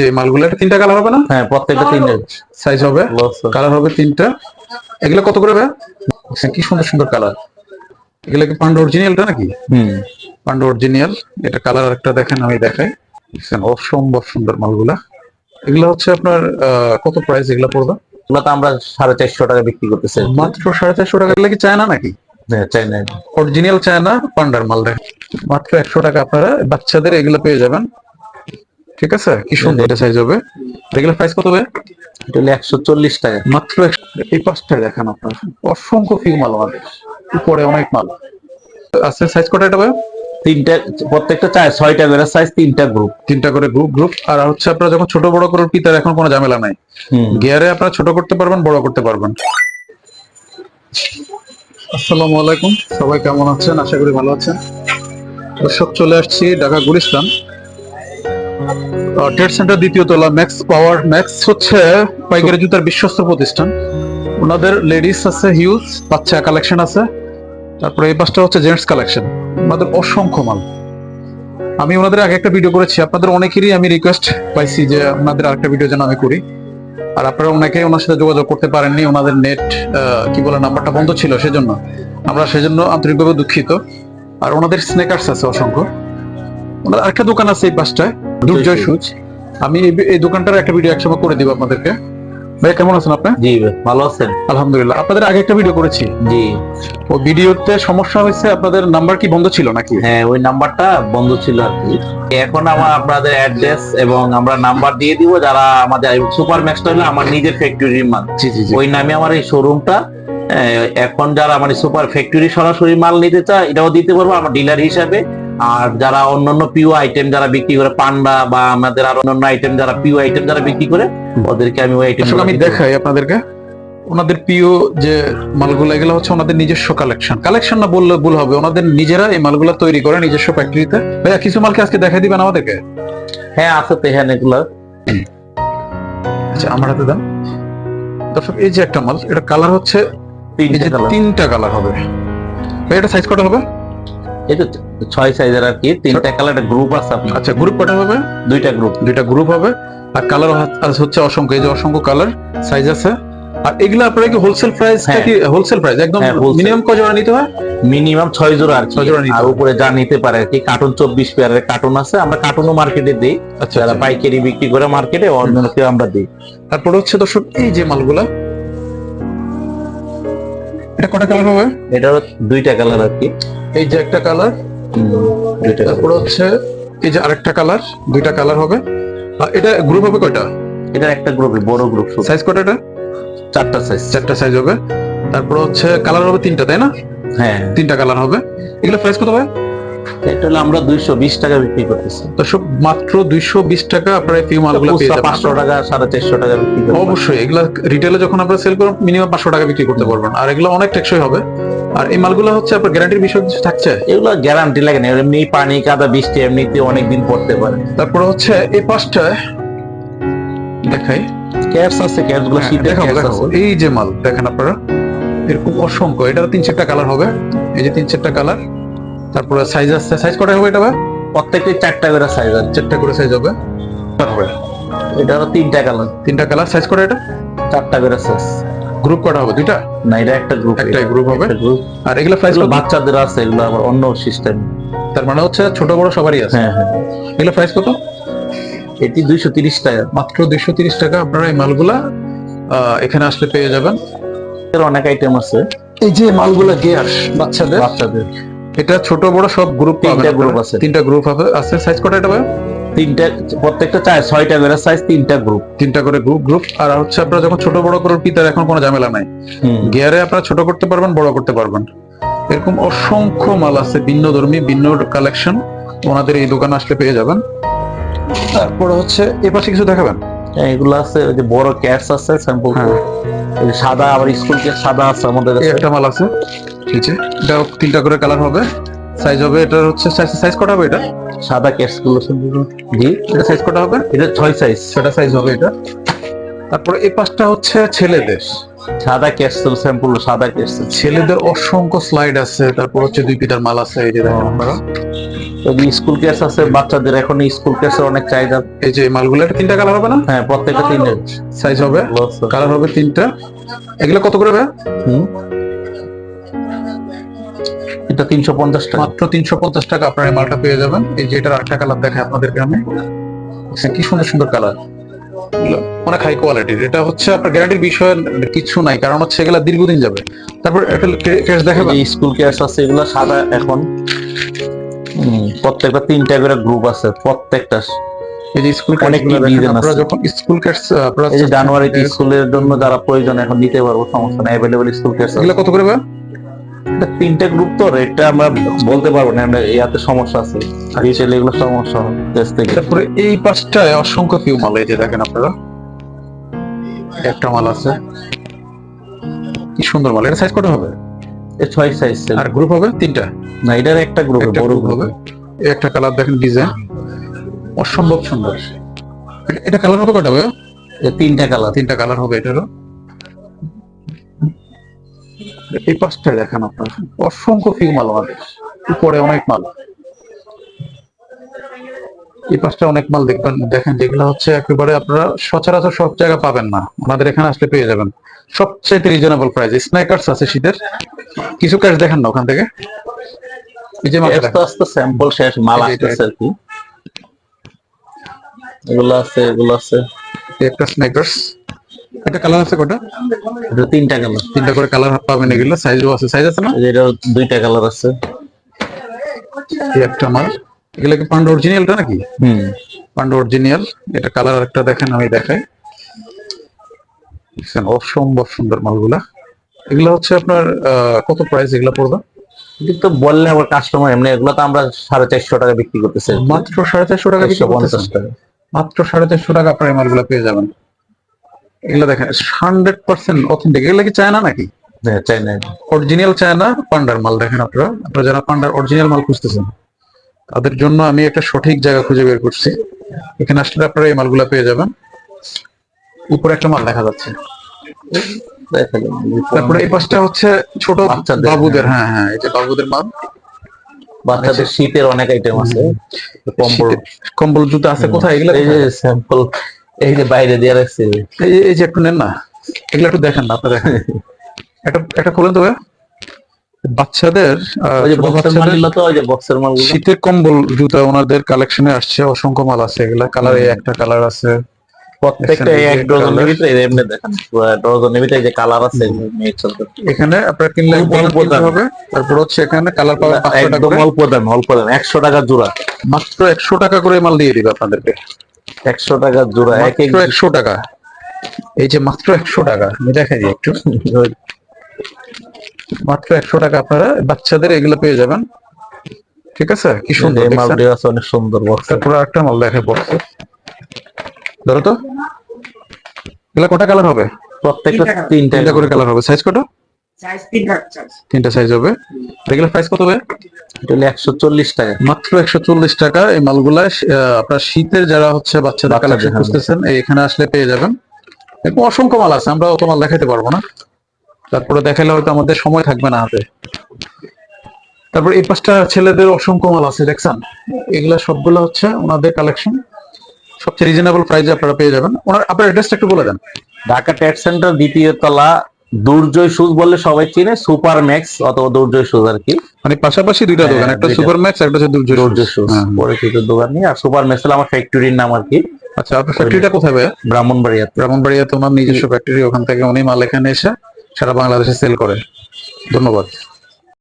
যে মালগুলো তিনটা কালার হবে না? হ্যাঁ প্রত্যেকটা তিনটে সাইজ হবে। কালার হবে তিনটা। এগুলো কত করে হ্যাঁ, কি সুন্দর সুন্দর কালার এগুলো কি পান্ডা অরিজিনালটা নাকি? হুম। পান্ডা অরিজিনাল এটা কালার একটা দেখেন আমি দেখাই। অসম্ভব সুন্দর মালগুলা। এগুলো হচ্ছে আপনার আহ, কত প্রাইস এগুলো পড়বে? এগুলো তো আমরা সাড়ে চারশো টাকা বিক্রি করতেছি। মাত্র সাড়ে চারশো টাকা। এগুলো কি চায়না নাকি? হ্যাঁ চাইনা অরিজিনাল চায়না পান্ডার মাল দেখেন মাত্র একশো টাকা আপনারা বাচ্চাদের এগুলো পেয়ে যাবেন। ঠিক আছে? কি সুন্দর এটা সাইজ হবে। এগুলো প্রাইস কত হবে এটা হলো একশো চল্লিশ টাকা। মাত্র এই পাঁচটা দেখেন আপনার। অসংখ্য ফিউ মাল আমাদের। উপরে অনেক মাল। আছে সাইজ কটা এটা ভাই? তিনটা প্রত্যেকটা চাই ছয়টা করে সাইজ তিনটা গ্রুপ তিনটা করে গ্রুপ গ্রুপ আর হচ্ছে আপনারা যখন ছোট বড় করে পিতার এখন কোনো ঝামেলা নাই। গিয়ারে আপনারা ছোট করতে পারবেন বড় করতে পারবেন। আসসালামু আলাইকুম। সবাই কেমন আছেন? আশা করি ভালো আছেন। দর্শক চলে আসছি ঢাকা গুলিস্তান। ট্রেড সেন্টার দ্বিতীয় তলা ম্যাক্স পাওয়ার ম্যাক্স হচ্ছে পাইকারি জুতার বিশ্বস্ত প্রতিষ্ঠান। ওনাদের লেডিস আছে হিউজ বাচ্চা কালেকশন আছে। তারপরে এই পাশটা হচ্ছে জেন্টস কালেকশন ওনাদের অসংখ্য মাল। আমি ওনাদের আগে একটা ভিডিও করেছি। আপনাদের অনেকেরই আমি রিকোয়েস্ট পাইছি যে ওনাদের আরেকটা ভিডিও যেন আমি করি। আর আপনারা ওনাকে ওনার সাথে যোগাযোগ করতে পারেননি। ওনাদের নেট কি বলে, নাম্বারটা বন্ধ ছিল সেজন্য। আমরা সেজন্য আন্তরিকভাবে দুঃখিত। আর ওনাদের স্নেকার্স আছে অসংখ্য। ওনাদের আরেকটা দোকান আছে এই পাশটায় দুর্জয় সুজ আমি এই- দোকানটার একটা ভিডিও একসময় করে দিব আপনাদেরকে। ভাই কেমন আছেন আপনি? জি ভালো আছেন। আলহামদুলিল্লাহ। আপনাদের আগে একটা ভিডিও করেছি। জি। ও ভিডিওতে সমস্যা হয়েছে আপনাদের নাম্বার কি বন্ধ ছিল নাকি? হ্যাঁ ওই নাম্বারটা বন্ধ ছিল আর কি। এখন আমার আপনাদের অ্যাড্রেস এবং আমরা নাম্বার দিয়ে দিব যারা আমাদের সুপার ম্যাক্সটা হলো আমার নিজের ফ্যাক্টরির মাল। জি জি ওই নামে আমার এই শোরুমটা এখন যারা মানে সুপার ফ্যাক্টরি সরাসরি মাল নিতে চায় এটাও দিতে পারব আমার ডিলার হিসাবে। আর যারা অন্যান্য পিও আইটেম যারা বিক্রি করে পান্ডা বা আমাদের আর অন্যান্য আইটেম যারা পিও আইটেম যারা বিক্রি করে ওদেরকে আমি ওই আইটেম আমি দেখাই আপনাদেরকে। ওনাদের প্রিয় যে মালগুলো এগুলো হচ্ছে ওনাদের নিজস্ব কালেকশন কালেকশন না বললে ভুল হবে। ওনাদের নিজেরা এই মালগুলো তৈরি করে নিজস্ব ফ্যাক্টরিতে ভাইয়া কিছু মালকে আজকে দেখাই দিবেন আমাদেরকে? হ্যাঁ আছে তো হ্যাঁ এগুলো। আচ্ছা আমার হাতে দেন। দর্শক এই যে একটা মাল এটা কালার হচ্ছে তিনটা কালার হবে। ভাই এটা সাইজ কত হবে? এই তো ছয় সাইজের আর কি তিনটা কালার গ্রুপ আছে আপনার। আচ্ছা গ্রুপ কটা হবে? দুইটা গ্রুপ দুইটা গ্রুপ হবে। আর কালার হচ্ছে অসংখ্য এই যে অসংখ্য কালার সাইজ আছে। আর এগুলো আপনারা কি হোলসেল প্রাইস হ্যাঁ। কি হোলসেল প্রাইস একদম হ্যাঁ, মিনিমাম কয় জোড়া নিতে হয়? মিনিমাম ছয় জোড়া আর। ছয় জোড়া আর উপরে যা নিতে পারে আর কি কার্টুন চব্বিশ পেয়ারের কার্টুন আছে আমরা কার্টুনও মার্কেটে দিই। আচ্ছা যারা আচ্ছা। পাইকারি বিক্রি করে মার্কেটে অন্যকে আমরা দিই। তারপরে হচ্ছে দর্শক এই যে মালগুলা এটা কটা কালার হবে? এটারও দুইটা কালার আর কি। এই যে একটা কালার। তারপরে হচ্ছে এই যে আরেকটা কালার দুইটা কালার হবে। আর এটা গ্রুপ হবে কয়টা? এটা একটা গ্রুপে বড় গ্রুপ সাইজ কয়টা এটা? চারটা সাইজ চারটা সাইজ হবে। তারপর হচ্ছে কালার হবে তিনটা তাই না? হ্যাঁ। তিনটা কালার হবে। এগুলো প্রাইস কত হবে এটা হলো আমরা দুইশো বিশ টাকা বিক্রি করতেছি। দর্শক মাত্র দুইশো বিশ টাকা আপনারা এই মালগুলো পেয়ে যাবেন। পাঁচশো টাকা সাড়ে চারশো টাকা বিক্রি অবশ্যই এগুলা রিটেলে যখন আপনারা সেল করবেন মিনিমাম পাঁচশো টাকা বিক্রি করতে পারবেন। আর এগুলো অনেক টেকসই হবে। আর এই মালগুলো হচ্ছে আপনার গ্যারান্টির বিষয় কিছু থাকছে? এগুলো গ্যারান্টি লাগে না। এমনি পানি কাদা বৃষ্টি এমনিতে অনেক দিন পড়তে পারে। তারপরে হচ্ছে এই পাঁচটায় দেখাই। ক্যাপস আছে শীতের ক্যাপস এই যে মাল দেখেন আপনারা। এরকম অসংখ্য। এটার তিন চারটা কালার হবে। এই যে তিন চারটা কালার তারপরে সাইজ আছে সাইজ কটা হবে এটা? প্রত্যেকটি চারটা করে সাইজ আছে। চারটা করে সাইজ হবে। হবে। এটা হলো তিনটা কালার তিনটা কালার সাইজ করে এটা? চারটা করে সাইজ গ্রুপ কটা হবে? দুইটা? না এটা একটা গ্রুপ একটাই group হবে। আর এগুলো প্রাইস এগুলো বাচ্চাদের আছে এগুলো আবার অন্য সিস্টেম তার মানে হচ্ছে ছোট বড় সবারই আছে। হ্যাঁ হ্যাঁ। এগুলো প্রাইস কত? এটি দুইশো তিরিশ টাকা। মাত্র দুইশো তিরিশ টাকা। আপনারা এই মালগুলা আহ, এখানে আসলে পেয়ে যাবেন। এর অনেক আইটেম আছে। এই যে মালগুলা গিয়ার বাচ্চাদের। বাচ্চাদের। এটা ছোট বড় সব গ্রুপ তিনটা group আছে। তিনটা গ্রুপ আছে সাইজ কটা এটা ভাই? তিনটা প্রত্যেকটা চাই ছয়টা করে সাইজ তিনটা গ্রুপ তিনটা করে গ্রুপ গ্রুপ আর হচ্ছে আপনারা যখন ছোট বড় করে পিতার এখন কোনো ঝামেলা নাই। গিয়ারে আপনারা ছোট করতে পারবেন বড় করতে পারবেন। এরকম অসংখ্য মাল আছে ভিন্ন ধর্মী ভিন্ন কালেকশন ওনাদের এই দোকানে আসলে পেয়ে যাবেন। তারপরে হচ্ছে এ পাশে কিছু দেখাবেন? এগুলো আছে ওই যে বড় ক্যাটস আছে স্যাম্পল হ্যাঁ। সাদা আবার স্কুল সাদা আছে আমাদের একটা মাল আছে। আছে এটা তিনটা করে কালার হবে। সাইজ হবে এটা হচ্ছে সাইজ সাইজ কটা হবে এটা? সাদা ক্যাটসগুলো জি এটা সাইজ কটা হবে? এটা ছয় সাইজ সেটা সাইজ হবে এটা। তারপরে এই পাশটা হচ্ছে ছেলেদের। সাদা ক্যাটস স্যাম্পল সাদা ক্যাটস ছেলেদের অসংখ্য স্লাইড আছে। তারপর হচ্ছে দুই পিটার মাল আছে এই যে দেখেন আপনারা। স্কুল কেস আছে বাচ্চাদের এখন স্কুল কেসের অনেক চাহিদা। এই যে মালগুলো এটা তিনটা কালার হবে না? হ্যাঁ প্রত্যেকটা তিনটে। সাইজ হবে। কালার হবে তিনটা। এগুলো কত করে ভাইয়া? হুম? এটা তিনশো পঞ্চাশ টাকা। মাত্র তিনশো পঞ্চাশ টাকা আপনার এই মালটা পেয়ে যাবেন। এই যে এটার আরেকটা কালার আপনাদেরকে আমি। কি সুন্দর সুন্দর কালার অনেক হাই কোয়ালিটির এটা হচ্ছে আপনার গ্যারান্টির বিষয়ে কিছু নাই কারণ হচ্ছে এগুলা দীর্ঘদিন যাবে। তারপর একটা কেস দেখাবেন স্কুল কেস আছে এগুলো সাদা এখন। প্রত্যেকটা তিনটা করে গ্রুপ আছে প্রত্যেকটা। এই যে স্কুল অনেক আপনারা আছে। যখন স্কুল ক্যাটস আপনারা এই জানুয়ারিতে স্কুলের জন্য যারা প্রয়োজন এখন নিতে পারব সমস্যা নেই অ্যাভেলেবল স্কুল কেস এগুলো কত করে? তিনটা গ্রুপ তো রেটটা আমরা বলতে পারব না আমরা ইয়াতে সমস্যা আছে। রিটেল এগুলো সমস্যা দেশ থেকে। তারপরে এই পাঁচটায় অসংখ্য পিউ মাল এই যে দেখেন আপনারা। একটা মাল আছে। কি সুন্দর মাল এটা সাইজ কত হবে? এ ছয় সাইজ আর গ্রুপ হবে? তিনটা? না এটার একটা গ্রুপ বড় গ্রুপ হবে। একটা কালার দেখেন ডিজাইন অসম্ভব সুন্দর। এটা- এটা কালার হবে কটা ভাইয়া? তিনটা কালার তিনটা কালার হবে এটারও। এই পাঁচটা দেখেন আপনার। অসংখ্য ফিউ মাল আমাদের উপরে অনেক মাল। এই পাঁচটা অনেক মাল দেখবেন। দেখেন যেগুলো হচ্ছে একেবারে আপনারা সচরাচর সব জায়গা পাবেন না। আমাদের এখানে আসলে পেয়ে যাবেন। সবচেয়ে রিজনেবল প্রাইস স্ন্যাকার্স আছে শীতের। কিছু ক্যাশ দেখেন না ওখান থেকে। এই যে আস্তে আস্তে স্যাম্পল শেষ মাল আসতেছে আর কি। এগুলো আছে এগুলো আছে। একটা স্ন্যাকার্স। একটা কালার আছে কটা? এটা তিনটা কালার তিনটা করে কালার পাবেন এগুলো। সাইজও আছে। সাইজ আছে না? এটা দুইটা কালার আছে। এই একটা মাল এগুলো কি পান্ডা অরিজিনালটা নাকি? হুম। পান্ডা অরিজিনাল এটা কালার একটা দেখেন আমি দেখাই। দেখছেন, অসম্ভব সুন্দর মালগুলা। এগুলো হচ্ছে আপনার কত প্রাইস এগুলো পড়বে? কিন্তু বললে আবার কাস্টমার এমনি এগুলো তো আমরা সাড়ে চারশো টাকা বিক্রি করতেছি মাত্র সাড়ে চারশো টাকা বিক্রি পঞ্চাশ। টাকা। মাত্র সাড়ে চারশো টাকা আপনার এই মালগুলো পেয়ে যাবেন। এগুলো দেখেন হান্ড্রেড পার্সেন্ট অথেন্টিক এগুলো কি চায়না নাকি? হ্যাঁ অরিজিনাল চায়না পান্ডার মাল দেখেন আপনারা। আপনারা যারা পান্ডার অরিজিনাল মাল খুঁজতেছেন তাদের জন্য আমি একটা সঠিক জায়গা খুঁজে বের করছি। এখানে আসলে আপনারা এই মালগুলা পেয়ে যাবেন। উপরে একটা মাল দেখা যাচ্ছে। তারপরে এই পাশটা হচ্ছে ছোট বাবুদের হ্যাঁ। হ্যাঁ এই যে বাবুদের মাল। বাচ্চাদের শীতের অনেক আইটেম আছে। কম্বল। কম্বল জুতো আছে কোথায়? এগুলো এই যে স্যাম্পল এই যে বাইরে দিয়ে রাখছে। এই যে- একটু নেন না। এগুলো একটু দেখেন না আপনারা একটা একটা খোলেন তো বাচ্চাদের শীতের কম্বল জুতা ওনাদের কালেকশনে আসছে অসংখ্য মাল আছে এগুলা। কালার এই একটা কালার আছে। প্রত্যেকটা এক দেখেন, ডজনের ভিতরে এমনি দেখেন ডজনের ভিতরে যে কালার আছে এখানে আপনারা কিনলে অল্প দাম। হবে। তারপর হচ্ছে এখানে কালার পাবেন পাঁচশো টাকা একদম অল্প দাম অল্প দাম একশো টাকা জোড়া। মাত্র একশো টাকা করে মাল দিয়ে দিবে আপনাদেরকে। একশো টাকা জোড়া এক এক একশো টাকা। এই যে মাত্র একশো টাকা আমি দেখাই দিই একটু। মাত্র একশো টাকা আপনারা বাচ্চাদের এগুলো পেয়ে যাবেন। ঠিক আছে? কি সুন্দর এই মাল দেওয়া আছে অনেক সুন্দর বক্স তারপর একটা মাল দেখে পড়ছে ধরো তো। এগুলা কটা কালার হবে? প্রত্যেকটা তিনটা করে কালার হবে। সাইজ কটা? তিনটা সাইজ হবে। এগুলো প্রাইস কত হবে একশো চল্লিশ টাকা। মাত্র একশো চল্লিশ টাকা এই মালগুলা। আপনার শীতের যারা হচ্ছে বাচ্চাদের বাচ্চাদের, কালেকশন হ্যাঁ। খুঁজতেছেন এখানে আসলে পেয়ে যাবেন। এরকম অসংখ্য মাল আছে আমরা অত মাল দেখাইতে পারব না। তারপরে দেখালে হয়তো আমাদের সময় থাকবে না হাতে। তারপর এই পাঁচটা ছেলেদের অসংখ্য মাল আছে দেখছেন? এগুলা সবগুলো হচ্ছে ওনাদের কালেকশন সবচেয়ে রিজনেবল প্রাইসে আপনারা পেয়ে যাবেন। ওনার আপনার অ্যাড্রেসটা একটু বলে দেন। ঢাকা ট্যাট সেন্টার দ্বিতীয় তলা দুর্জয় শুজ বললে সবাই চিনে সুপার ম্যাক্স অথবা দুর্জয় শুজ আর কি। মানে পাশাপাশি দুইটা হ্যাঁ, দোকান একটা সুপার ম্যাক্স একটা হচ্ছে দুর্জয় দুর্জয় শুজ বড় পরিচিত দোকান নিয়ে আর সুপার ম্যাক্স হলো আমার ফ্যাক্টরির নাম আর কি। আচ্ছা আপনার ফ্যাক্টরিটা কোথায় ভাইয়া? ব্রাহ্মণবাড়িয়াতে ব্রাহ্মণবাড়িয়াতে ওনার নিজস্ব ফ্যাক্টরি ওখান থেকে উনি মাল এখানে এসে সারা বাংলাদেশে সেল করে। ধন্যবাদ।